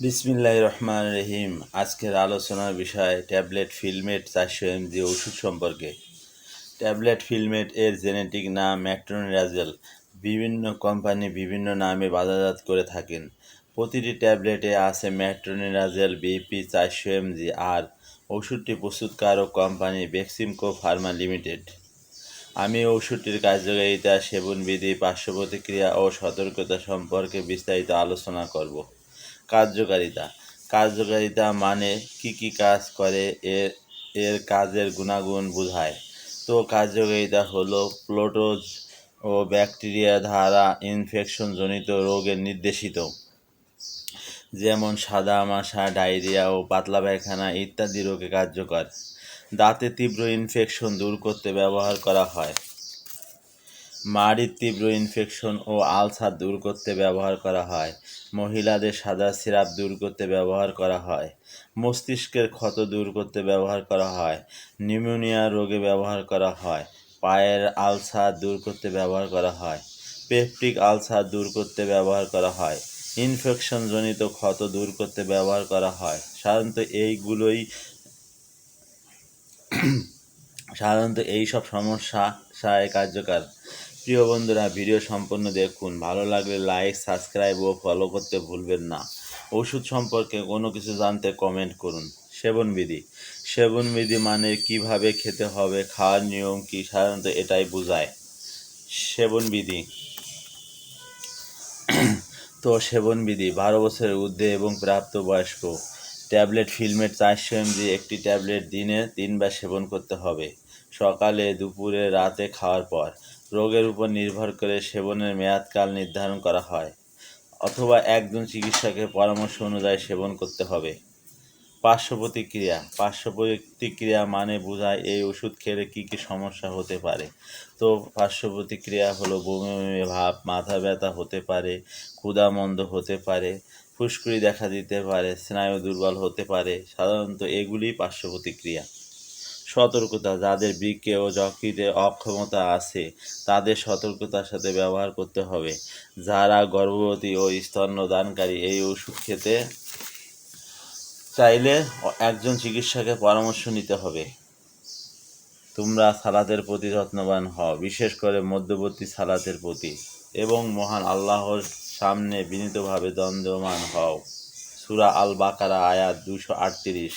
বিসমিল্লাহ রহমান রহিম। আজকের আলোচনার বিষয় ট্যাবলেট ফিলমেট চারশো এমজি ওষুধ সম্পর্কে। ট্যাবলেট ফিলমেট এর জেনেটিক নাম ম্যাট্রোনিরাজেল বিভিন্ন কোম্পানি বিভিন্ন নামে বাজারজাত করে থাকেন। প্রতিটি ট্যাবলেটে আছে ম্যাট্রোনিরাজেল বিপি, চারশো এমজি আর ওষুধটি প্রস্তুতকারক কোম্পানি বেক্সিমকো ফার্মা লিমিটেড। আমি ওষুধটির কার্যকারিতা, সেবনবিধি পার্শ্ব প্রতিক্রিয়া ও সতর্কতা সম্পর্কে বিস্তারিত আলোচনা করব। কার্যকারিতা। কার্যকারিতা মানে কি কি কাজ করে, এর এর কাজের গুণাগুণ বোঝায়। তো কার্যকারিতা হলো প্লোটোজ ও ব্যাকটেরিয়া দ্বারা ইনফেকশনজনিত রোগের নির্দেশিত। যেমন সাদা মাসা ডায়রিয়া ও পাতলা পায়খানা ইত্যাদি রোগে কার্যকর। দাঁতে তীব্র ইনফেকশন দূর করতে ব্যবহার করা হয়। মাড়ির তীব্র ইনফেকশন ও আলসার দূর করতে ব্যবহার করা হয়। মহিলাদের সাদা সিরাপ দূর করতে ব্যবহার করা হয়। মস্তিষ্কের ক্ষত দূর করতে ব্যবহার করা হয়। নিউমোনিয়া রোগে ব্যবহার করা হয়। পায়ের আলসার দূর করতে ব্যবহার করা হয়। পেপটিক আলসার দূর করতে ব্যবহার করা হয়। ইনফেকশনজনিত ক্ষত দূর করতে ব্যবহার করা হয়। সাধারণত এইগুলোই সাধারণত এই সব সমস্যা সায় কার্যকর। প্রিয় বন্ধুরা, ভিডিও সম্পূর্ণ দেখুন। ভালো লাগলে লাইক সাবস্ক্রাইব ও ফলো করতে ভুলবেন না। ওষুধ সম্পর্কে কোনো কিছু জানতে কমেন্ট করুন। সেবনবিধি সেবনবিধি মানে কীভাবে খেতে হবে, খাওয়ার নিয়ম কি, সাধারণত এটাই বোঝায়। সেবনবিধি তো সেবনবিধি বারো বছরের ঊর্ধ্বে এবং প্রাপ্তবয়স্ক ট্যাবলেট ফিলমেট চারশো এমজি একটি ট্যাবলেট দিনে তিনবার সেবন করতে হবে। সকালে, দুপুরে, রাতে খাওয়ার পর। রোগের উপর নির্ভর করে সেবনের মেয়াদকাল নির্ধারণ করা হয়, অথবা একজন চিকিৎসকের পরামর্শ অনুযায়ী সেবন করতে হবে। পার্শ্ব প্রতিক্রিয়া। পার্শ্ব প্রতিক্রিয়া মানে বোঝায় এই ওষুধ খেলে কী কী সমস্যা হতে পারে। তো পার্শ্ব প্রতিক্রিয়া হলো বমি বমি ভাব, মাথা ব্যথা হতে পারে ক্ষুধামন্দ হতে পারে, ফুসকুড়ি দেখা দিতে পারে, স্নায়ু দুর্বল হতে পারে। সাধারণত এগুলি পার্শ্ব প্রতিক্রিয়া। সতর্কতা যাদের বৃক্কে ও যকৃতে অক্ষমতা আছে, তাদের সতর্কতার সাথে ব্যবহার করতে হবে। যারা গর্ভবতী ও স্তন্যদানকারী এই ওষুধ খেতে চাইলে একজন চিকিৎসকের পরামর্শ নিতে হবে। তোমরা সালাতের প্রতি যত্নবান হও, বিশেষ করে মধ্যবর্তী সালাতের প্রতি, এবং মহান আল্লাহর সামনে বিনীতভাবে দ্বন্দ্বমান হও। সুরা আল বাকারা আয়াত দুশো আটত্রিশ।